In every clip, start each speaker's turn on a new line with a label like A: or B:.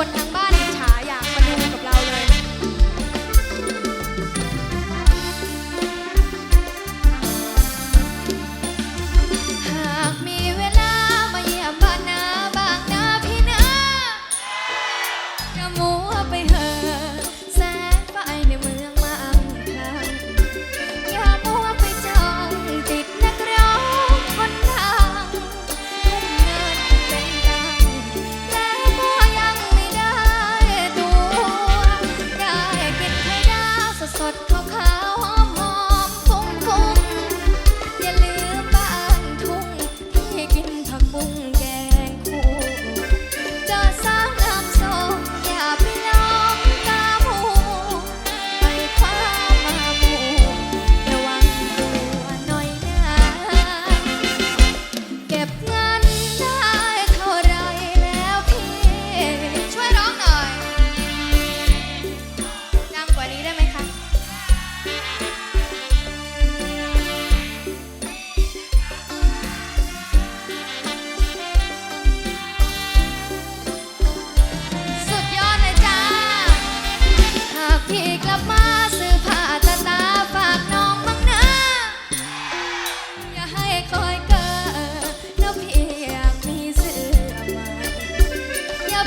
A: คนอัง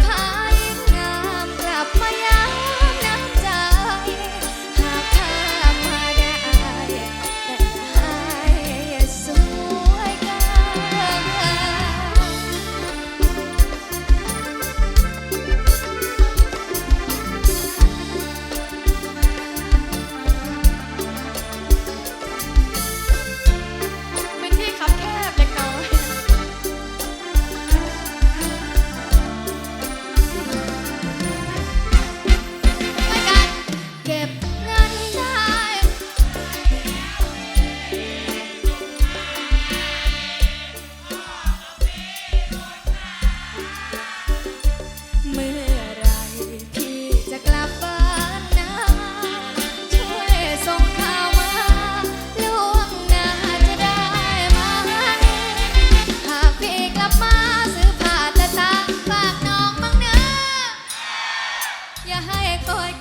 A: ภา เมื่อไรพี่จะกลับบ้าช่วยส่งข่าวมาล่วงหน้าจะได้ไหหากพี่กลับมาซื้อผ้าะตาฝากน้องบ้างนะ อย่าให้คอย